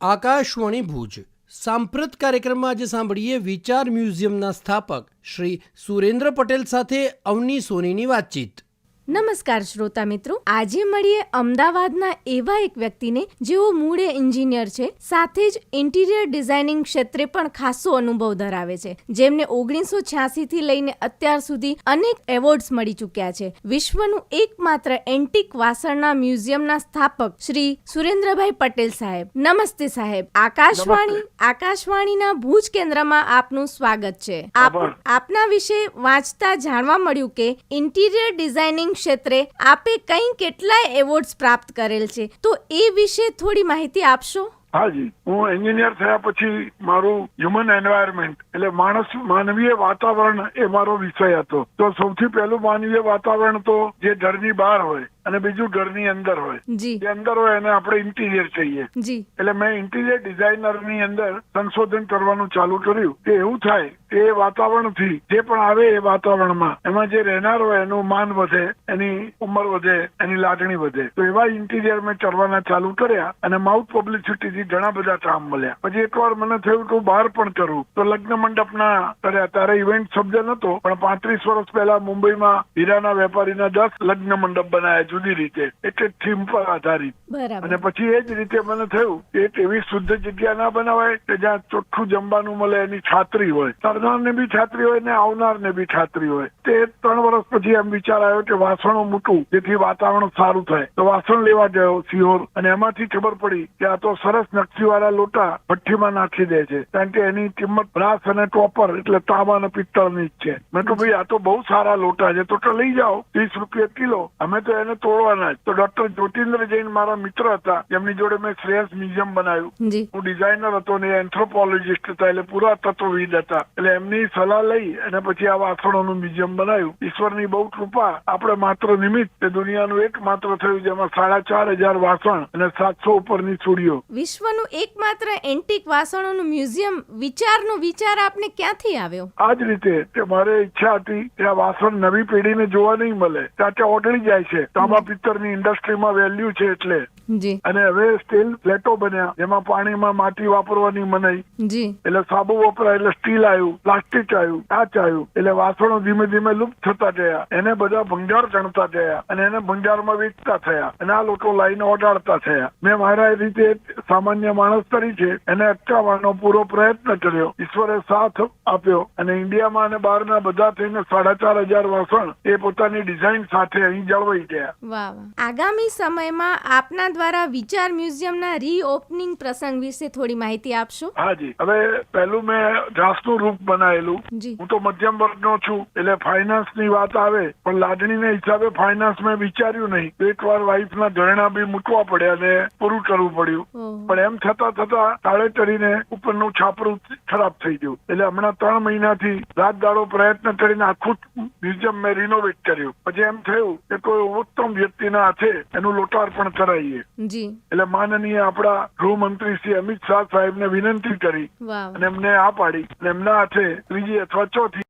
આકાશવાણી ભુજ. સાંપ્રત કાર્યક્રમમાં આજે સાંભળીએ વિચાર મ્યુઝિયમના સ્થાપક શ્રી સુરેન્દ્ર પટેલ સાથે અવની સોનીની વાતચીત. નમસ્કાર શ્રોતા મિત્રો. આજે મળીએ અમદાવાદના એવા એક વ્યક્તિને જેઓ મૂળે એન્જિનિયર છે સાથે જ ઇન્ટિરિયર ડિઝાઇનિંગ ક્ષેત્રે પણ ખાસો અનુભવ ધરાવે છે. જેમને ઓગણીસો થી લઈને અત્યાર સુધી અનેક એવોર્ડ્સ મળી ચૂક્યા છે. વિશ્વનું એકમાત્ર એન્ટિક વાસણના મ્યુઝિયમના સ્થાપક શ્રી સુરેન્દ્રભાઈ પટેલ સાહેબ. નમસ્તે સાહેબ. આકાશવાણી આકાશવાણીના ભુજ કેન્દ્રમાં આપનું સ્વાગત છે. આપના વિશે વાંચતા જાણવા મળ્યું કે ઇન્ટિરિયર ડિઝાઇનિંગ ક્ષેત્રે આપે કઈ કેટલાય એવોર્ડ્સ પ્રાપ્ત કરેલ છે. તો એ વિશે થોડી માહિતી આપશો? હાજી. હું એન્જિનિયર થયા પછી મારું હ્યુમન એન્વાયરમેન્ટ એટલે માણસ માનવીય વાતાવરણ એ મારો વિષય હતો. તો સૌથી પહેલું માનવીય વાતાવરણ તો જે ઘરની બહાર હોય અને બીજું ઘરની અંદર હોય. જે. અંદર હોય એને આપણે ઇન્ટિરિયર કહીએ. એટલે મેં ઇન્ટિરિયર ડિઝાઇનરની અંદર સંશોધન કરવાનું ચાલુ કર્યું. કે એવું થાય કે એ વાતાવરણથી જે પણ આવે એ વાતાવરણમાં એમાં જે રહેનાર હોય એનું માન વધે એની ઉંમર વધે એની લાગણી વધે. તો એવા ઇન્ટિરિયર મેં કરવાના ચાલુ કર્યા અને માઉથ પબ્લિસિટી થી ઘણા બધા કામ મળ્યા. પછી એકવાર મને થયું કે બહાર પણ કરું. તો લગ્ન મંડપના કર્યા. ત્યારે ઇવેન્ટ શબ્દ નતો પણ પાંત્રીસ વર્ષ પહેલા મુંબઈમાં હીરાના વેપારીના દસ લગ્ન મંડપ બનાયા. જુદી રીતે. એટલે થીમ પર આધારિત. અને પછી એ જ રીતે મને થયું કે એવી શુદ્ધ જગ્યા ના બનાવાય કે જ્યાં ચોખ્ખું જમવાનું મળે એની છાત્રી હોય. તરનારને બી છાત્રી હોય ને આવનારને બી છાત્રી હોય. તે ત્રણ વર્ષ પછી એમ વિચાર આવ્યો કે વાસણો મૂકું જેથી વાતાવરણ સારું થાય. તો વાસણ લેવા ગયો સિહોર. અને એમાંથી ખબર પડી કે આ તો સરસ નકશીવાળા લોટા ભઠ્ઠીમાં નાખી દે છે. કારણ કે એની કિંમત બ્રાસ અને ટોપર એટલે તાંબા અને પિત્તળની જ છે. મેં તો ભાઈ આ તો બહુ સારા લોટા છે. તો તો લઈ જાઓ. ત્રીસ રૂપિયા કિલો. અમે તો એને તોડવાના તો ડોક્ટર જ્યોતિન્દ્ર જૈન મારા મિત્ર હતા. જેમની જોડે મેં શ્રેયસ મ્યુઝિયમ બનાવ્યું. હું ડિઝાઇનર હતો ને એન્થ્રોપોલોજીસ્ટ હતા. એટલે પૂરા તત્વવિદ હતા. એટલે એમની સલાહ લઈ અને પછી આ વાસણોનું મ્યુઝિયમ બનાવ્યું. ઈશ્વરની બહુ કૃપા. આપણે માત્ર નિમિત્ત તે દુનિયાનું એકમાત્ર થયું જેમાં સાડા ચાર હજાર વાસણ અને સાતસો ઉપરની ચૂડીઓ વિશ્વનું એકમાત્ર એન્ટિક વાસણોનું મ્યુઝિયમ વિચારનો વિચાર આપને ક્યાંથી આવ્યો? આ જ રીતે કે મારે ઈચ્છા હતી કે આ વાસણ નવી પેઢીને જોવા નહીં મળે. ત્યાં ત્યાં ઓગળી જાય છે. તાંબા પિત્તળની ઇન્ડસ્ટ્રીમાં વેલ્યુ છે એટલે. અને હવે સ્ટીલ પ્લેટો બન્યા. જેમાં પાણીમાં માટી વાપરવાની મનાઈ. એટલે સાબુ વપરાય એટલે સ્ટીલ આવ્યું પ્લાસ્ટિક આવ્યું કાચ આવ્યું એટલે વાસણો ધીમે ધીમે લુપ્ત થતા ગયા એને બધા ભંગાર ચણતા ગયા અને એને ભંગારમાં વેચતા થયા. અને આ લોકો લાઈન ઓગાળતા થયા. મેં મારા રીતે સામાન્ય માણસ તરીકે એને અટકાવવાનો પૂરો પ્રયત્ન કર્યો. ઈશ્વરે સાથ આપ્યો. અને ઇન્ડિયામાં અને બહારના બધા થઈને સાડા ચાર હજાર વાસણ એ પોતાની ડિઝાઇન સાથે અહીં જળવાઈ ગયા. આગામી સમયમાં આપના દ્વારા વિચાર મ્યુઝિયમના રીઓપનિંગ પ્રસંગ વિશે થોડી માહિતી આપશો? હાજી. હવે પહેલું મેં ઘાસનું રૂપ બનાવેલું હું તો મધ્યમ વર્ગનો છું એટલે ફાઇનાન્સની વાત આવે પણ લાગણીના હિસાબે ફાઇનાન્સ મેં વિચાર્યું નહીં. એક વાર વાઈફ ના ઘરેણા બી મૂકવા પડ્યા અને પૂરું કરવું પડ્યું. પણ એમ થતા થતા તાળે ચડીને ઉપરનું છાપરું ખરાબ થઈ ગયું. એટલે હમણાં ત્રણ મહિનાથી રાત દાડો પ્રયત્ન કરીને આખું મ્યુઝિયમ મેં રિનોવેટ કર્યું. પછી એમ થયું કે કોઈ ઉત્તમ વ્યક્તિના હાથે એનું લોટાર્પણ કરાવીએ જી એટલે માનનીય આપણા ગૃહમંત્રી શ્રી અમિત શાહ સાહેબને વિનંતી કરી. અને એમને આ પાડી અને એમના હાથે ત્રીજી અથવા ચોથી